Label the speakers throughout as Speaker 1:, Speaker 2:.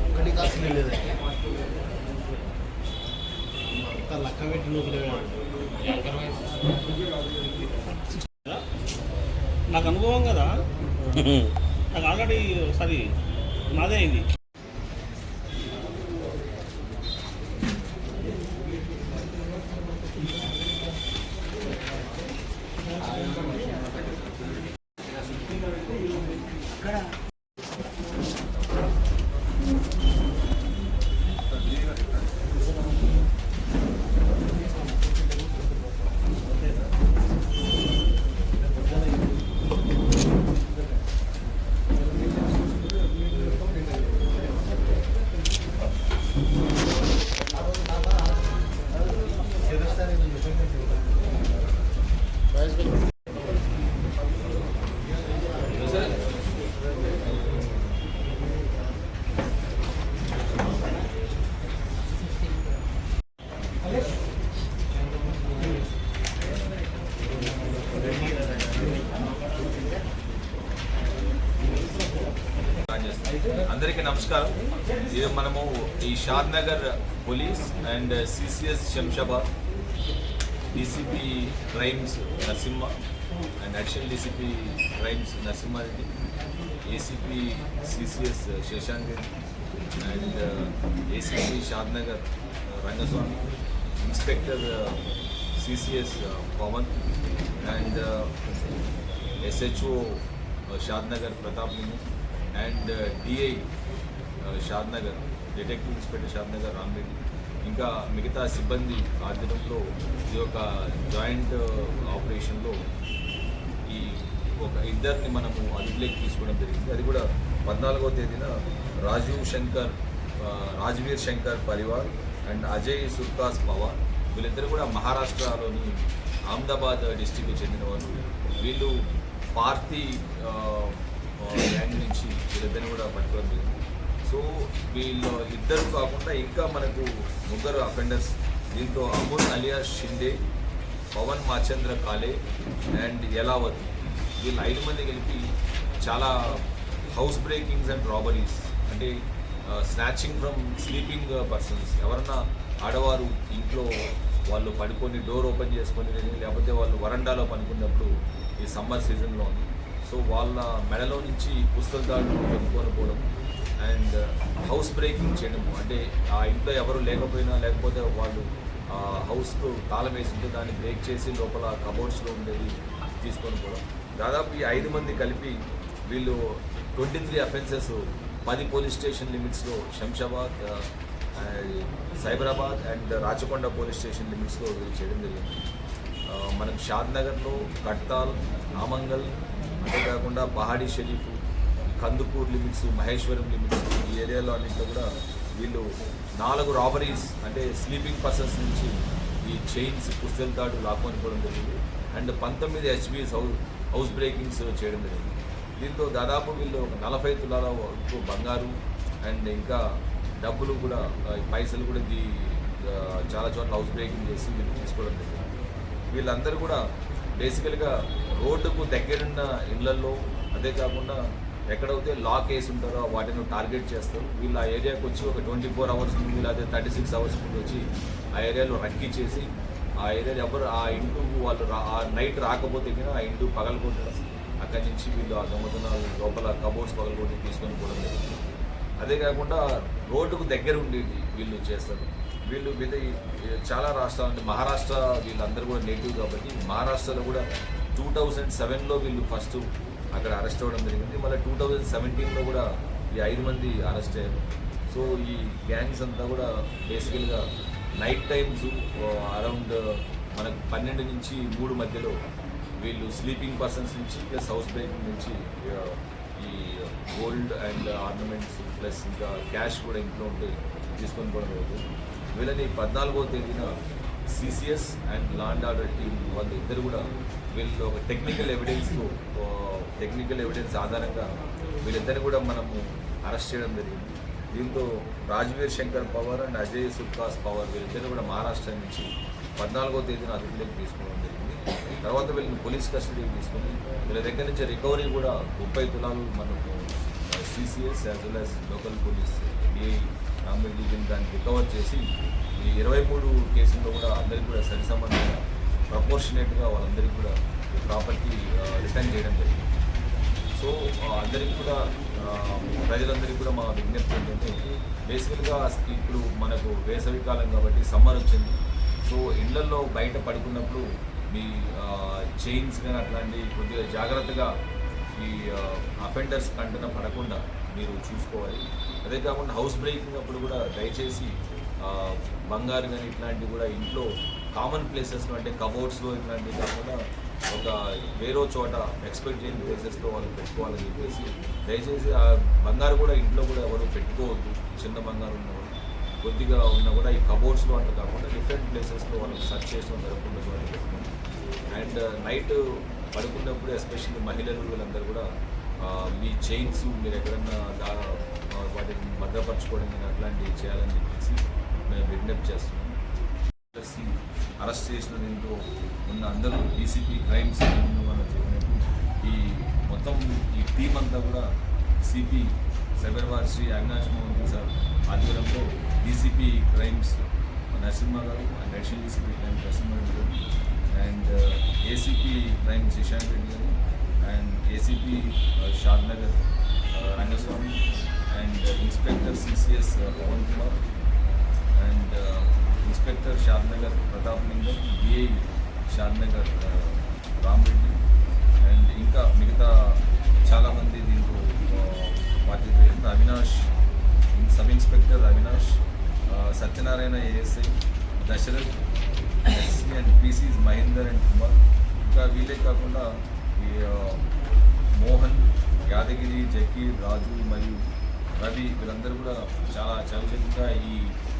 Speaker 1: ఒక్కటి కాసిన లేదండి అంత లక్క పెట్టి వదిలేవాడు
Speaker 2: నాకు అనుభవం కదా. నాకు ఆల్రెడీ ఒకసారి నాదే అయింది
Speaker 3: అందరికీ నమస్కారం. ఇది మనము ఈ Shadnagar police and CCS Shamshabad DCP crimes Narasimha and additional DCP crimes Narasimha Reddy ACP CCS Shashank Reddy and ACP Shadnagar Rangaswamy inspector CCS Pavan and SHO Shadnagar Pratap నిన్ను. And DI Shadnagar detective inspector Shadnagar Ram Reddy ఇంకా మిగతా సిబ్బంది ఆధ్వర్యంలో ఈ యొక్క joint uh, ఆపరేషన్లో ఈ ఒక ఇద్దరిని మనము అదుపులోకి తీసుకోవడం జరిగింది. అది కూడా పద్నాలుగవ తేదీన రాజీవ్ శంకర్ రాజ్వీర్ శంకర్ పరివార్ అండ్ అజయ్ సుర్కాస్ పవార్. వీళ్ళిద్దరు కూడా మహారాష్ట్రలోని అహ్మదాబాద్ డిస్టిక్కి చెందిన వాళ్ళు. వీళ్ళు పార్టీ గ్యాంగ్ నుంచి వీళ్ళిద్దరిని కూడా పట్టుకోవడం జరిగింది. సో వీళ్ళు ఇద్దరు కాకుండా ఇంకా మనకు ముగ్గురు అఫెండర్స్ దీంతో అమోల్ అలియా షిండే పవన్ మాచంద్ర కాలే అండ్ యలావతి. వీళ్ళు ఐదు మంది కలిపి చాలా హౌస్ బ్రేకింగ్స్ అండ్ రాబరీస్ అంటే స్నాచింగ్ ఫ్రమ్ స్లీపింగ్ పర్సన్స్ ఎవరన్నా ఆడవారు ఇంట్లో వాళ్ళు పడుకొని డోర్ ఓపెన్ చేసుకొని లేకపోతే వాళ్ళు వరండాలో పనుకున్నప్పుడు ఈ సమ్మర్ సీజన్లో సో వాళ్ళ మెడలో నుంచి పుస్తక కొనుక్కొని పోవడం అండ్ హౌస్ బ్రేకింగ్ చేయడం అంటే ఆ ఇంట్లో ఎవరు లేకపోయినా లేకపోతే వాళ్ళు హౌస్కు తాళం వేసి ఉంటే దాన్ని బ్రేక్ చేసి లోపల కబోర్డ్స్లో ఉండేది తీసుకొని పోవడం. దాదాపు ఈ ఐదు మంది కలిపి వీళ్ళు ట్వంటీ త్రీ అఫెన్సెస్ పది పోలీస్ స్టేషన్ లిమిట్స్లో Shamshabad uh, Cyberabad and Rachakonda police station లిమిట్స్లో వీళ్ళు చేయడం జరిగింది. మనం షాద్ నగర్లో కట్టాల్ ఆమంగల్ అంతేకాకుండా పహాడీ షరీఫ్ కందుకూర్ లిమిట్స్ మహేశ్వరం లిమిట్స్ ఈ ఏరియాలో అన్నింటిలో కూడా వీళ్ళు నాలుగు రాబరీస్ అంటే స్లీపింగ్ పర్సన్స్ నుంచి ఈ చైన్స్ పుస్తల దాడు లాక్కొని పోవడం జరిగింది. అండ్ పంతొమ్మిది హెచ్బిఎస్ హౌస్ హౌస్ బ్రేకింగ్స్ చేయడం జరిగింది. దీంతో దాదాపు వీళ్ళు ఒక నలభై తులాల వరకు బంగారు అండ్ ఇంకా డబ్బులు కూడా పైసలు కూడా ఇది చాలా చోట్ల హౌస్ బ్రేకింగ్ చేసి వీళ్ళు తీసుకోవడం జరిగింది. వీళ్ళందరూ కూడా బేసికల్గా రోడ్డుకు దగ్గరున్న ఇళ్ళలో అదే కాకుండా ఎక్కడైతే లాక్ వేసి ఉంటారో వాటిని టార్గెట్ చేస్తారు. వీళ్ళు ఆ ఏరియాకి వచ్చి ఒక ట్వంటీ ఫోర్ అవర్స్ ముందు లేకపోతే థర్టీ సిక్స్ అవర్స్ ముందు వచ్చి ఆ ఏరియాలో రక్కీ చేసి ఆ ఏరియాలో ఎవరు ఆ ఇంటికి వాళ్ళు రా ఆ నైట్ రాకపోతే కానీ ఆ ఇంటు పగలగొట్టడం అక్కడి నుంచి వీళ్ళు ఆ దొంగతనాలు లోపల కబోర్డ్స్ పగలగొట్టి తీసుకొని పోవడం జరుగుతుంది. అదే కాకుండా రోడ్డుకు దగ్గర ఉండేది వీళ్ళు చేస్తారు. వీళ్ళు మీద చాలా రాష్ట్రాలు అంటే మహారాష్ట్ర వీళ్ళందరూ కూడా నేటివ్ కాబట్టి మహారాష్ట్రలో కూడా టూ థౌజండ్ సెవెన్లో వీళ్ళు ఫస్ట్ అక్కడ అరెస్ట్ అవ్వడం జరిగింది. మళ్ళీ టూ థౌజండ్ సెవెంటీన్లో కూడా ఈ ఐదు మంది అరెస్ట్ అయ్యారు. సో ఈ గ్యాంగ్స్ అంతా కూడా బేసికల్గా నైట్ టైమ్స్ అరౌండ్ మనకు పన్నెండు నుంచి మూడు మధ్యలో వీళ్ళు స్లీపింగ్ పర్సన్స్ నుంచి ప్లస్ హౌస్ బ్రేకింగ్ నుంచి ఈ గోల్డ్ అండ్ ఆర్నమెంట్స్ ప్లస్ ఇంకా క్యాష్ కూడా ఇంట్లో ఉంటే తీసుకొని పోవడం జరుగుతుంది. వీళ్ళని పద్నాలుగో తేదీన CCS and law and order team వాళ్ళు ఇద్దరు కూడా వీళ్ళు ఒక టెక్నికల్ ఎవిడెన్స్తో టెక్నికల్ ఎవిడెన్స్ ఆధారంగా వీళ్ళిద్దరిని కూడా మనము అరెస్ట్ చేయడం జరిగింది. దీంతో రాజవీర్ శంకర్ పవర్ అండ్ అజయ్ సుల్కాస్ పవర్ వీళ్ళిద్దరిని కూడా మహారాష్ట్ర నుంచి పద్నాలుగో తేదీన అదుపులోకి తీసుకోవడం జరిగింది. తర్వాత వీళ్ళని పోలీస్ కస్టడీకి తీసుకుని వీళ్ళ దగ్గర నుంచి రికవరీ కూడా ముప్పై తులాలు మనకు CCS as well as local police AI Ramareddy దాన్ని రికవర్ చేసి ఈ ఇరవై మూడు కేసుల్లో కూడా అందరికీ కూడా సరి సంబంధంగా ప్రపోర్షనేట్గా వాళ్ళందరికీ కూడా ప్రాపర్టీ రిటర్న్ చేయడం జరిగింది. సో అందరికీ కూడా ప్రజలందరికీ కూడా మా విజ్ఞప్తి ఏంటంటే బేసికల్గా ఇప్పుడు మనకు వేసవి కాలం కాబట్టి సమ్మర్ వచ్చింది. సో ఇళ్ళలో బయట పడుకున్నప్పుడు మీ చైన్స్ కానీ అట్లాంటి కొద్దిగా జాగ్రత్తగా ఈ అఫెండర్స్ కంటన పడకుండా మీరు చూసుకోవాలి. అదే కాకుండా హౌస్ బ్రేకింగ్ అప్పుడు కూడా దయచేసి బంగారు కానీ ఇట్లాంటివి కూడా ఇంట్లో కామన్ ప్లేసెస్లో అంటే కబోర్డ్స్లో ఇట్లాంటివి కాకుండా ఒక వేరే చోట ఎక్స్పెక్ట్ చేయని ప్లేసెస్లో వాళ్ళు పెట్టుకోవాలని చెప్పేసి దయచేసి ఆ బంగారు కూడా ఇంట్లో కూడా ఎవరు పెట్టుకోవద్దు. చిన్న బంగారు ఉన్న కొద్దిగా ఉన్న కూడా ఈ కబోర్డ్స్లో అంట కాకుండా డిఫరెంట్ ప్లేసెస్లో వాళ్ళకి సర్చ్ చేసిన జరగకుండా వాళ్ళు అండ్ నైట్ పడుకున్నప్పుడు ఎస్పెషల్లీ మహిళలు వీళ్ళందరూ కూడా మీ చైన్స్ మీరు ఎక్కడన్నా వాటిని భద్రపరచుకోవడం కానీ అట్లాంటివి చేయాలని చెప్పేసి మేము విజ్ఞప్తి చేస్తున్నాం. ప్లస్ అరెస్ట్ చేసిన దీంట్లో ఉన్న అందరూ డీసీపీ క్రైమ్స్ మనం చెప్పినట్టు ఈ మొత్తం ఈ టీం అంతా కూడా సిపి సైబర్వార్ శ్రీ అవినాష్ మోహన్ సార్ ఆధ్వర్యంలో డీసీపీ క్రైమ్స్ నరసింహ గారు and additional DCP crime Narasimha Reddy గారు and ACP crime Shashank Reddy గారు and ACP Shad Nagar Rangaswamy and inspector CCS Pavan Kumar and inspector Shadnagar Pratap Lingam DI Shadnagar Ramareddy and ఇంకా మిగతా చాలామంది దీంట్లో uh, బాధ్యత వహిస్తున్న Avinash sub inspector Avinash uh, Satyanarayana ASI Dasharath SC and PCs Mahender and Kumar ఇంకా వీళ్ళే కాకుండా ఈ మోహన్ యాదగిరి జకీర్ రాజు మరియు రవి వీళ్ళందరూ కూడా చాలా చకచకంగా ఈ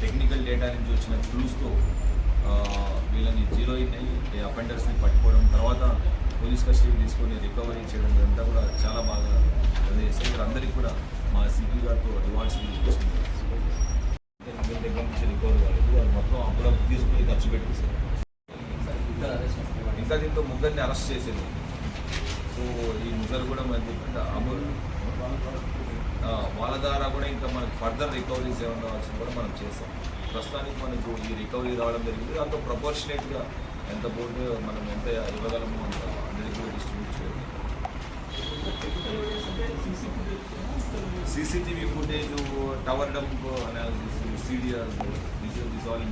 Speaker 3: టెక్నికల్ డేటా నుంచి వచ్చిన క్లూస్తో వీళ్ళని జీరో ఇన్ అయ్యి అఫెండర్స్ని పట్టుకోవడం తర్వాత పోలీస్ కస్టడీ తీసుకొని రికవరీ చేయడం ఇదంతా కూడా చాలా బాగా అది వీళ్ళందరికీ కూడా మా సిపి గారితో అడ్వాన్స్ తీసుకొచ్చింది దగ్గర నుంచి రికవర్ కాలేదు. వాళ్ళు మొత్తం అప్పుడప్పుడు తీసుకుని ఖర్చు పెట్టేశారు. ఇంకా దీంతో ముగ్గురిని అరెస్ట్ చేసేది. సో ఈ ముగ్గురు కూడా మనకి చెప్పండి అమూల్ వాళ్ళ ద్వారా కూడా ఇంకా మనకి ఫర్దర్ రికవరీస్ ఏమైనా వచ్చినా కూడా మనం చేస్తాం. ప్రస్తుతానికి మనకు ఈ రికవరీ రావడం జరిగింది. దాంతో ప్రపోర్షనేట్గా ఎంత బోర్డు మనం ఎంత ఇవ్వగలము అంత అందరికీ కూడా డిస్ట్రిబ్యూట్ చేయాలి CCTV footage tower dump analysis CDR this all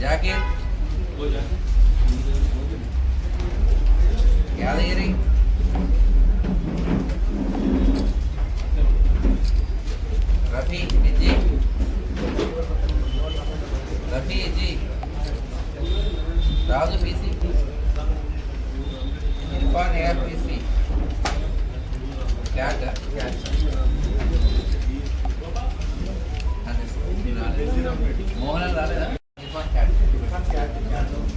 Speaker 4: Zakir Yadagiri Rafi Vijay Rafi Vijay Raju BC Irfan AR BC cat cat Mohan రాలేదు ครับ